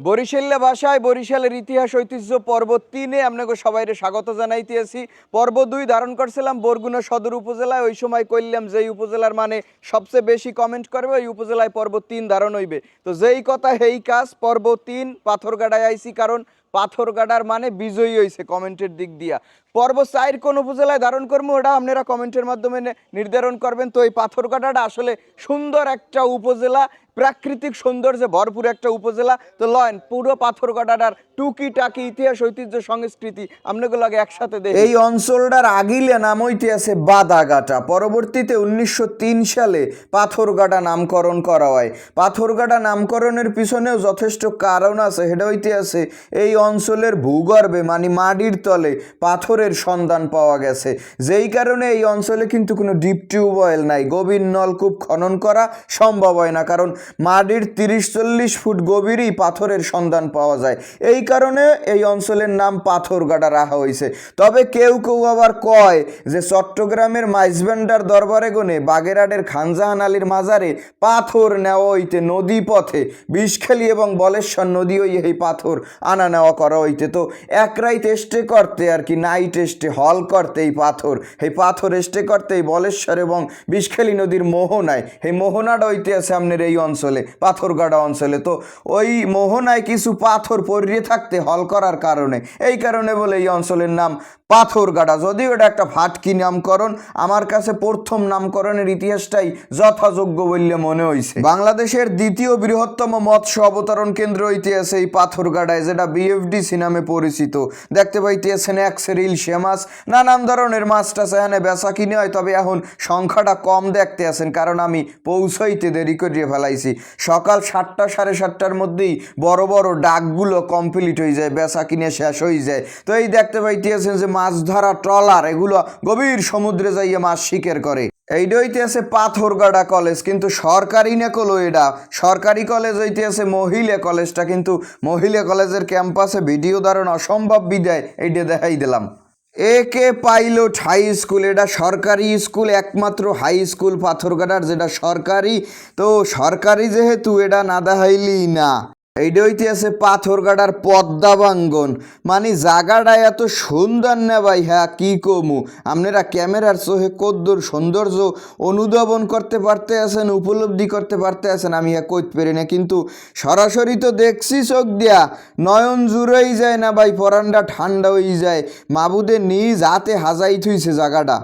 বরিশাল্লা ভাষায় বরিশালের ইতিহাস ঐতিহ্য পর্ব তিনে আপনাকে সবাইরে স্বাগত জানাইতেছি। পর্ব দুই ধারণ করছিলাম বরগুনা সদর উপজেলায়। ওই সময় কইলাম যেই উপজেলার মানে সবচেয়ে বেশি কমেন্ট করবে ওই উপজেলায় পর্ব তিন ধারণ হইবে। তো যেই কথা হেই কাজ, পর্ব তিন পাথরগাড়ায় আইসি কারণ পাথরগাডার মানে বিজয়ী হয়েছে কমেন্টের দিক দিয়া। পর্ব চার কোন উপজেলায় ধারণ করব, ওটা আপনারা কমেন্টের মাধ্যমে নির্ধারণ করবেন। তো এই পাথরগাডাটা আসলে সুন্দর একটা উপজেলা, প্রাকৃতিক সৌন্দর্যে ভরপুর একটা উপজেলা। তো লয়ন, পুরো পাথরগাডাটার টুকি টাকি ইতিহাস, ঐতিহ্য, সংস্কৃতি আপনাগুলো আগে একসাথে দেখি। এই অঞ্চলটার আগিলে নাম হইতে আছে বাদাগাটা পরবর্তীতে উনিশশো তিন সালে পাথরগাটা নামকরণ করা হয়। পাথরগাটা নামকরণের পিছনেও যথেষ্ট কারণ আছে। সেটা হইতে আছে এই অঞ্চলের ভূগর্ভে মানে মাটির তলে পাথরের সন্ধান পাওয়া গেছে। যেই কারণে এই অঞ্চলে কিন্তু কোনো ডিপ টিউবওয়েল নাই। গভীর নলকূপ খনন করা সম্ভব হয় না, কারণ মাটির তিরিশ চল্লিশ ফুট গভীরই পাথরের সন্ধান পাওয়া যায়। এই কারণে এই অঞ্চলের নাম পাথরগাটা রাখা হয়েছে। তবে কেউ কেউ আবার কয় যে চট্টগ্রামের মাইজবেন্ডার দরবারে গনে বাগেরহাটের খানজাহান আলীর মাজারে পাথর নেওয়া হইতে নদী পথে। বিষখালী এবং বলেশ্বর নদী ওই এই পাথর আনা নেওয়া করা হইতে। তো এক রাইত করতে আর কি, নাইট স্টে হল করতে এই পাথর এই পাথর স্টে করতে এই বলেশ্বর এবং বিষখালী নদীর মোহনায়। হে মোহনাটা হইতে আছে আপনার এই অঞ্চলে, পাথরগাড়া অঞ্চলে। তো ওই মোহনায় কিছু পাথর পরিয়ে থাকতে হল করার কারণে। এই কারণে বলে এই অঞ্চলের নাম পাথরগাড়া যদিও এটা একটা ফাটকি নামকরণ, আমার কাছে প্রথম নামকরণের ইতিহাসটাই যথাযোগ্য বললে মনে হয়েছে বাংলাদেশের দ্বিতীয় বৃহত্তম মৎস্য অবতরণ কেন্দ্র ইতিহাসে এই পাথরগাড়ায় যেটা বিএফডিসি নামে পরিচিত। দেখতে পাইতেছেন একসের ইলশে মাছ। নানান ধরনের মাছটা সেখানে বেচা কিনে হয়, তবে এখন সংখ্যাটা কম দেখতে আছেন, কারণ আমি পৌঁছাইতে দেরি করিয়ে ফেলাইছি। সকাল সাতটা সাড়ে সাতটার মধ্যেই বড় বড় ডাকগুলো কমপ্লিট হয়ে যায়, বেচা কিনে শেষ হয়ে যায়। তো এই দেখতে পাইতেছেন যে মাছ ধরা ট্রলার, এগুলো গভীর সমুদ্রে যাইয়ে মাছ শিকার করে। এইটা হইতে আছে পাথরগাড়া কলেজ, কিন্তু সরকারি না কলো এটা সরকারি কলেজ হইতে আছে মহিলা কলেজটা, কিন্তু মহিলা কলেজের ক্যাম্পাসে ভিডিও ধারণ অসম্ভব বিদায় এইটা দেখাই দিলাম। A K pilot high school, এটা সরকারি স্কুল, একমাত্র হাই স্কুল পাথরঘাটার যেটা সরকারি। তো সরকারি যেহেতু, এটা না দেখাইলি না। এইটা হইতে আছে পাথরঘাটার পদ্মাবাঙ্গন মানে জাগাটা এত সুন্দর না ভাই হ্যাঁ কি কমু? আপনারা ক্যামেরার চোখে কদ্দুর সৌন্দর্য অনুধাবন করতে পারতে আছেন উপলব্ধি করতে পারতে আছেন আমি হ্যাঁ কইতে পারি না। কিন্তু সরাসরি তো দেখছি চোখ দিয়া, নয়ন জুড়েই যায় না ভাই, পরানটা ঠান্ডা হয়ে যায়। মাবুদের নিজ হাতে হাজাই থুইছে জায়গাটা।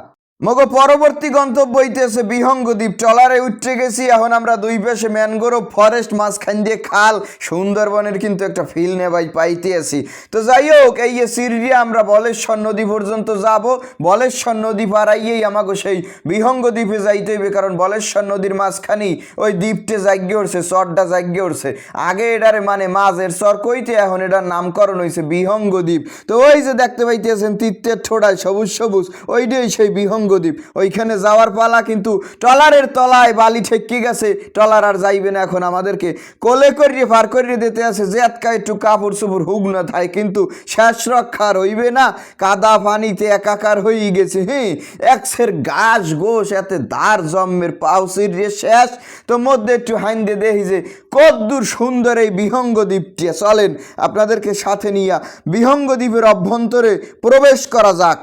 মগো পরবর্তী গন্তব্য হইতেছে বিহঙ্গ দ্বীপ ট্রলারে উঠতে গেছি, এখন আমরা দুই পাশে ম্যানগ্রোভ ফরেস্ট, মাঝখান দিয়ে খাল। সুন্দরবনের কিন্তু একটা ফিল নেবাই পাইতে আছি তো যাই হোক, এই যে সিরিয়া আমরা বলেশ্বর নদী পর্যন্ত যাব। বলেশ্বর নদী পাড়াইয়েই আমাকে সেই বিহঙ্গ দ্বীপে যাইতে হইবে, কারণ বলেশ্বর নদীর মাঝখানেই ওই দ্বীপটে জাগ্যে উঠছে, চরটা জাগ্যে উঠছে। আগে এটারে মানে মাঝের চর কইতে এখন এটার নামকরণ হয়েছে বিহঙ্গ দ্বীপ তো ওই যে দেখতে পাইতেছেন তীর্থের ঠোড়ায় সবুজ সবুজ, ওইটাই সেই বিহঙ্গ দ্বীপ ওইখানে যাওয়ার পালা কিন্তু টলারের তলায় বালি ঠেকি গেছে। টলার আর যাইবে না এখন আমাদেরকে। কোলে করিয়ে পার করিয়ে দিতে আছে যে আটকা একটু কাপড় চুপড় হুক না থাকে কিন্তু শেষ রক্ষা রইবে না। কাদা পানিতে একাকার হয়ে গেছে হ্যাঁ একসের গাছ গোস এতে দার জন্মের পাউসির রে শেষ। তো মধ্যে একটু হাইন্দে দেখি যে কদ্দূর সুন্দর এই বিহঙ্গ দ্বীপটি চলেন, আপনাদেরকে সাথে নিয়া বিহঙ্গ দ্বীপের অভ্যন্তরে প্রবেশ করা যাক।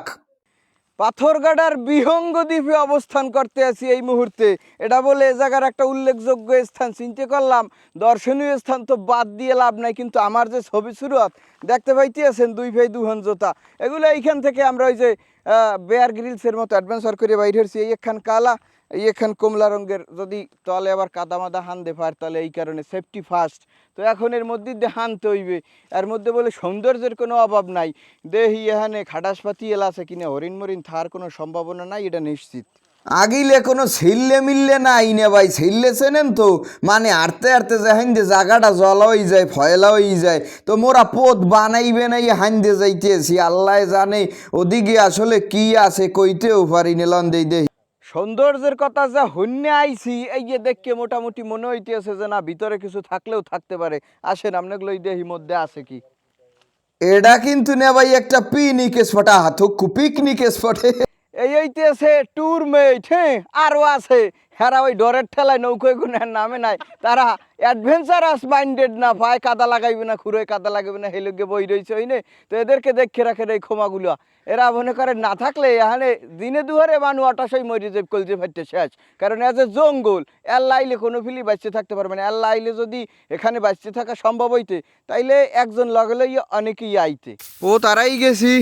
পাথরগাডার বিহঙ্গ দ্বীপে অবস্থান করতে আছি এই মুহূর্তে। এটা বলে এ জায়গার একটা উল্লেখযোগ্য স্থান চিনতে করলাম দর্শনীয় স্থান তো বাদ দিয়ে লাভ নাই, কিন্তু আমার যে ছবি শুরুয়াত দেখতে পাইতে আছেন দুই ভাই, দুহন জোতা। এগুলো এইখান থেকে আমরা ওই যে বেয়ার গ্রিলসের মতো অ্যাডভেঞ্চার করে বাইরে হয়েছি। এই একখান কালা এই একখান কমলা রঙের যদি তলে আবার কাদা মাদা হান দে পার, তাহলে এই কারণে সেফটি ফার্স্ট তো এখন এর মধ্যে দিয়ে হানতে হইবে। এর মধ্যে বলে সৌন্দর্যের কোনো অভাব নাই। দেহি এখানে খাটাসপাতি এলা আছে কিনা, হরিণ মরিণ থার কোনো সম্ভাবনা নাই, এটা নিশ্চিত। আগিলে কোনো ছিললে মিললে নে ভাই, ছিললে চেনেন তো? মানে আরতে আরতে যে হাইন্দে জায়গাটা হয়ে যায়, ফয়লা হয়ে যায়, তো মোরা পথ বানাইবে নাই হাইন্দে যাইতেছি। আল্লাহ জানে, ওদিকে আসলে কি আছে কইতেও পারি নিলন দেই দেই সৌন্দর্যের কথা যা হন্যে আইছি এই যে দেখকে মোটামুটি মনে হইতেছে যে না ভিতরে কিছু থাকলেও থাকতে পারে। আসেন আপনাগুলো এই দেহি মধ্যে আছে কি? এটা কিন্তু নে ভাই একটা পিকনিক স্পট আহা থুকু পিকনিক স্পটে এই হইতেছে ট্যুর মেট হ্যাঁ আরও আছে। হেরা ওই ডরের ঠেলায় নৌকোয় গুনের নামে নাই। তারা অ্যাডভেঞ্চারাস মাইন্ডেড না, ভাই কাদা লাগাইবে না খুঁড়ে কাদা লাগাইবে না হেলুকে বই রয়েছে ওই নে। তো এদেরকে দেখে রাখে এই ক্ষমাগুলো। এরা মনে করে না থাকলে এখানে দিনে দুহারে মানুষ অটাশই মরি যে কলজে ফাটতে শেষ। কারণ এজ এ জঙ্গল, এর লাইলে কোনো ফিলি বাঁচতে থাকতে পারবে না। এর লাইলে যদি এখানে বাঁচতে থাকা সম্ভব হইতে, তাইলে একজন লগে অনেকেই আইতে। ও তারাই গেছি।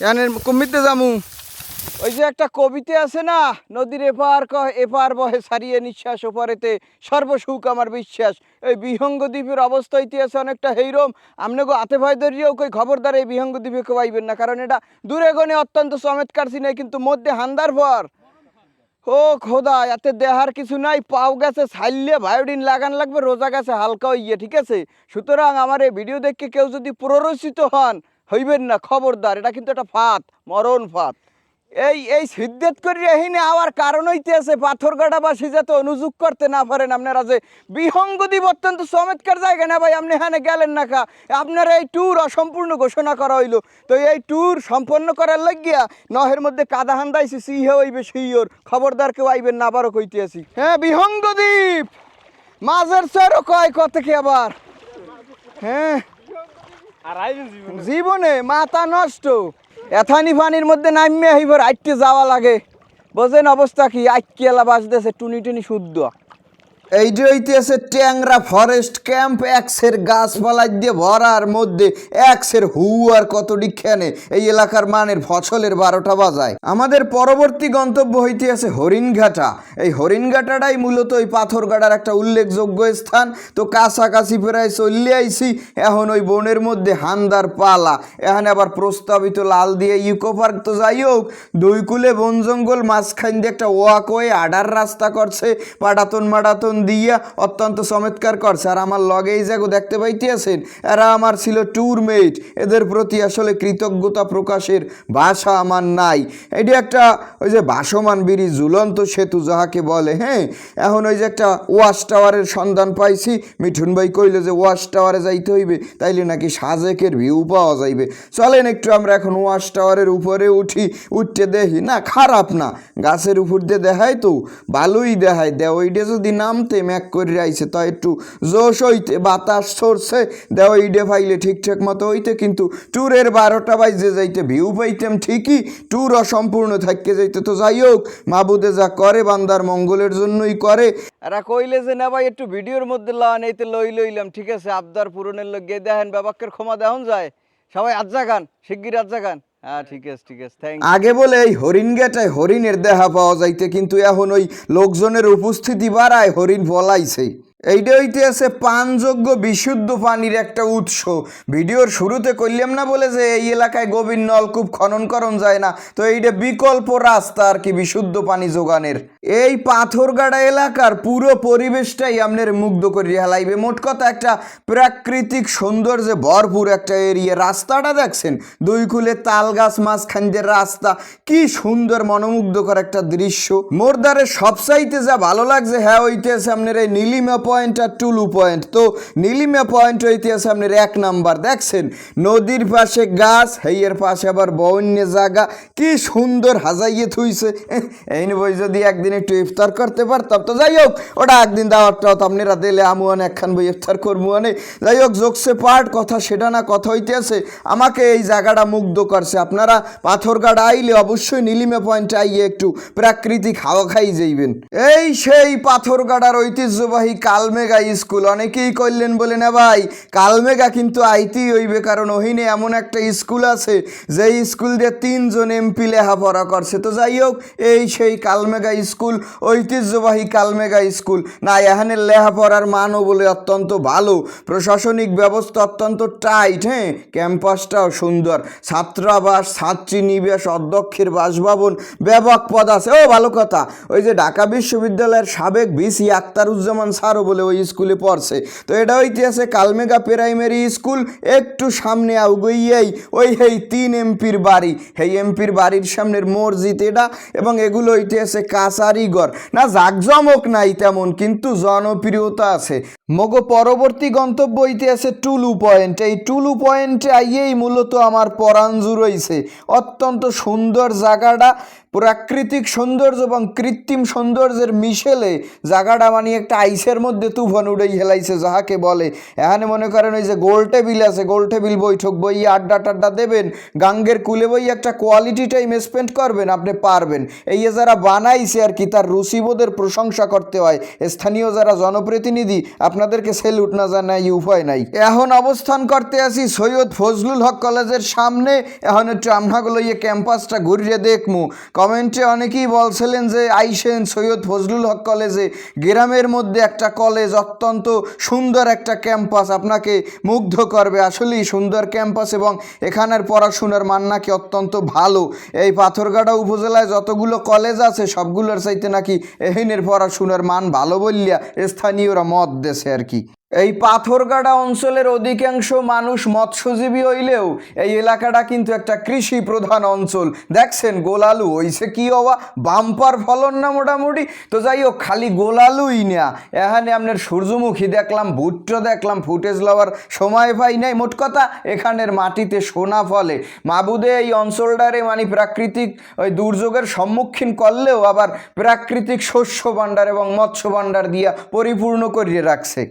এখানে কমিতে যামু। ওই যে একটা কবিতে আছে না, নদীর এপার কহ এপার বহে সারিয়ে নিঃশ্বাস, ওপারেতে সর্বসুখ আমার বিশ্বাস। এই বিহঙ্গ দ্বীপের অবস্থা ইতিহাসে অনেকটা হেইরম। আমনে গো আতে ভয় ধরিয়েও কই খবরদার এই বিহঙ্গ দ্বীপে কেউ আইবেন না, কারণ এটা দূরে গণে অত্যন্ত চমৎকার সিনে কিন্তু মধ্যে হান্দার ভর। ও খোদা এতে দেহার কিছু নাই, পাও গেছে ছাইলে বায়োডিন লাগান লাগবে, রোজা গেছে হালকা ইয়ে ঠিক আছে? সুতরাং আমার এই ভিডিও দেখে কেউ যদি প্ররোচিত হন, হইবেন না, খবরদার, এটা কিন্তু একটা ফাত মরণ ফাত এই এই সিদ্ধেত করে এহিনে আওয়ার কারণ হইতে আছে পাথরগাড়াবাসী যাতে অনুযোগ করতে না পারেন আপনারা যে বিহঙ্গ দ্বীপ অত্যন্ত চমৎকার জায়গা না ভাই আপনি এখানে গেলেন না কা? আপনার এই ট্যুর অসম্পূর্ণ ঘোষণা করা হইল। তো এই ট্যুর সম্পন্ন করার লাগিয়া নহের মধ্যে কাদা হান্দাইছি সিহে হইবে সিওর খবরদার কেউ আইবেন না আবারও কইতে আছি। হ্যাঁ বিহঙ্গ দ্বীপ! মাঝের চরও কয় কত কি আবার? হ্যাঁ। জীবনে মাথা নষ্ট। এথানি পানির মধ্যে নামিয়ে হইবার আইটকে যাওয়া লাগে। বোঝেন অবস্থা কি? আইকিয়ালা বাজতেছে, টুনি টুনি শুদ্ধ। এই যে হইতেছে ট্যাংরা ফরেস্ট ক্যাম্প এক্সের গাছপালা দিয়ে ভরার মধ্যে এক্সের হু আর কতটি খেনে, এই এলাকার মানের ফসলের বারোটা বাজায়। আমাদের পরবর্তী গন্তব্য হইতে আছে হরিণঘাটা। এই হরিণঘাটাটাই মূলত ওই পাথরঘাটার একটা উল্লেখযোগ্য স্থান। তো কাছাকাছি প্রায় চললে আইছি, এখন ওই বনের মধ্যে হান্দার পালা। এখানে আবার প্রস্তাবিত লাল দিয়ে ইকো পার্ক তো যাই হোক, দুই কুলে বন জঙ্গল মাঝখান দিয়ে একটা ওয়াকওয়ে আডার রাস্তা করছে, পাটাতন মাটাতন দিয়া অত্যন্ত চমৎকার করছে। আর আমার লগে এই জায়গা দেখতে পাইতেছেন, এরা আমার ছিল ট্যুরমেট এদের প্রতি আসলে কৃতজ্ঞতা প্রকাশের ভাষা আমার নাই। এটি একটা ওই যে ভাসমান বিড়ি, ঝুলন্ত সেতু যাহাকে বলে হ্যাঁ? এখন ওই যে একটা ওয়াশ টাওয়ারের সন্ধান পাইছি। মিঠুন ভাই কইলে যে ওয়াশ টাওয়ারে যাইতে হইবে, তাইলে নাকি সাজেকের ভিউ পাওয়া যাইবে। চলেন একটু আমরা এখন ওয়াশ টাওয়ারের উপরে উঠি, উঠতে দেখি। না, খারাপ না, গাছের উপর দিয়ে দেখায় তো, ভালোই দেখায়। ওইটা যদি নামতে ম্যাক করে আইছে তো একটু জোশ হইতে, বাতাস সরছে। দে ওইডে পাইলে ঠিকঠাক মতো হইতে, কিন্তু ট্যুরের বারোটা বাইজে যাইতে, ভিউ পাইতাম ঠিকই ট্যুর অসম্পূর্ণ থাকতে যাইতে। তো যাই হোক, মাবুদে যা করে, বান্দার মঙ্গলের জন্যই করে। এরা কইলে যে, না ভাই, একটু ভিডিওর মধ্যে লন এইতে লই লইলাম, ঠিক আছে? আবদার পূরণের লোক গিয়ে দেখেন বাবাকের ক্ষমা দেহন যায়। সবাই আজ্জা গান শিগগির আজ্জা গান হ্যাঁ আগে বলে এই হরিণ গেটায় হরিণের দেখা পাওয়া যাইতে, কিন্তু এখন ওই লোকজনের উপস্থিতি বাড়ায় হরিণ বলাইছে এইটা হইতে আছে পানযোগ্য বিশুদ্ধ পানির একটা উৎস। ভিডিওর শুরুতে করলাম না বলে যে এই এলাকায় গভীর নলকূপ খনন করণ যায় না, তো এইটা বিকল্প রাস্তা আর কি বিশুদ্ধ পানি যোগানের। এই পাথরগাড়া এলাকার পুরো পরিবেশটাই আপনার মুগ্ধ করে হেলাইবে। মোট কথা একটা প্রাকৃতিক সৌন্দর্যে ভরপুর একটা এরিয়া। রাস্তাটা দেখছেন? দুই কুলে তাল গাছ মাঝখান দিয়ে রাস্তা। কি সুন্দর মনোমুগ্ধকর একটা দৃশ্য। মোরদারে সবসাইতে যা ভালো লাগছে হ্যাঁ হইতেছে আপনার এই নীলিমা পয়েন্ট আর টুলু পয়েন্ট। তো নীলিমা পয়েন্ট হইতেছে আপনার এক নাম্বার। দেখছেন, নদীর পাশে গাছ, হেইয়ের পাশে আবার বন্য জায়গা। কি সুন্দর হাজাইয়ে থুইছে। এই বই যদি একদিন একটু ইফতার করতে পারতাম। তো যাই হোক, ওটা একদিন দাওয়াতটাও তো আপনারা দিলে আমুয়ান একখান বই ইফতার করব আনে। যাই হোক যোগসে পার্ট কথা সেটা না, কথা হইতেছে আমাকে এই জায়গাটা মুগ্ধ করছে। আপনারা পাথরঘাট আইলে অবশ্যই নীলিমে পয়েন্টে আইয়ে একটু প্রাকৃতিক হাওয়া খাই যাইবেন। এই সেই পাথরঘাটার ঐতিহ্যবাহী কালমেগা স্কুল। অনেকেই করলেন বলে, না ভাই কালমেগা কিন্তু আইতেই হইবে, কারণ ওহিনে এমন একটা স্কুল আছে যে স্কুল দিয়ে তিনজন এমপি লেখাপড়া করছে। তো যাই হোক, এই সেই কালমেগা স্কুল, ঐতিহ্যবাহী কালমেগা স্কুল। না, এখানে লেখাপড়ার মানও বলে অত্যন্ত ভালো, প্রশাসনিক ব্যবস্থা অত্যন্ত টাইট হ্যাঁ? ক্যাম্পাসটাও সুন্দর, ছাত্রাবাস ছাত্রী নিবাস অধ্যক্ষের বাসভবন, ব্যাপক পদ আছে। ও, ভালো কথা, ওই যে ঢাকা বিশ্ববিদ্যালয়ের সাবেক ভিসি আক্তারুজ্জামান স্যারও বলে ওই স্কুলে পড়ছে। তো এটা হইতেছে কালমেগা প্রাইমারি স্কুল একটু সামনে আউগইয়াই, ওই হেই তিন এমপির বাড়ি। সেই এমপির বাড়ির সামনের মসজিদ এটা এবং এগুলো হইতেছে কাছারিগড়। না, জাকজমক নাই তেমন, কিন্তু জনপ্রিয়তা আছে। মগো পরবর্তী গন্তব্য ইতিহাসে টুলু পয়েন্ট। এই টুলু পয়েন্টে আইয়েই মূলত আমার পরাঞ্জু রয়েছে অত্যন্ত সুন্দর জায়গাটা, প্রাকৃতিক সৌন্দর্য এবং কৃত্রিম সৌন্দর্যের মিশেলে জায়গাটা মানে একটা আইসের মধ্যে তুফান উড়েই হেলাইছে, যাহাকে বলে। এখানে মনে করেন ওই যে গোল টেবিল আছে, গোল টেবিল বৈঠক বই আড্ডা টাড্ডা দেবেন, গাঙ্গের কুলে বই একটা কোয়ালিটি টাইম স্পেন্ড করবেন, আপনি পারবেন। এই যারা বানাইছে আর কি, তার রুচিবোধের প্রশংসা করতে হয়। স্থানীয় যারা জনপ্রতিনিধি, আপনাদেরকে সেলুট না জানাই উপায় নাই। এখন অবস্থান করতে আসি সৈয়দ ফজলুল হক কলেজের সামনে। এখন একটু আমনাগুলো ইয়ে ক্যাম্পাসটা ঘুরিয়ে দেখমু। কমেন্টে অনেকেই বলছিলেন যে, আইসেন সৈয়দ ফজলুল হক কলেজে। গ্রামের মধ্যে একটা কলেজ অত্যন্ত সুন্দর একটা ক্যাম্পাস আপনাকে মুগ্ধ করবে। আসলেই সুন্দর ক্যাম্পাস এবং এখানের পড়াশোনার মান নাকি অত্যন্ত ভালো। এই পাথরঘাটা উপজেলায় যতগুলো কলেজ আছে, সবগুলোর চাইতে নাকি এহিনের পড়াশোনার মান ভালো বললিয়া স্থানীয়রা মত দেশে আর কি। এই পাথরগাড়া অঞ্চলের অধিকাংশ মানুষ মৎস্যজীবী হইলেও এই এলাকাটা কিন্তু একটা কৃষি প্রধান অঞ্চল। দেখছেন গোলালু, হইছে কি হওয়া? বাম্পার ফলন না মোটামুটি? তো যাই হোক, খালি গোলালুই না। এখানে আপনার সূর্যমুখী দেখলাম, ভুট্টো দেখলাম, ফুটেজ লওয়ার সময় পাই নাই। মোট কথা, এখানের মাটিতে সোনা ফলে। মাবুদে এই অঞ্চলটারে মানে প্রাকৃতিক ওই দুর্যোগের সম্মুখীন করলেও আবার প্রাকৃতিক শস্য ভাণ্ডার এবং মৎস্য ভাণ্ডার দিয়া পরিপূর্ণ করিয়ে রাখছে।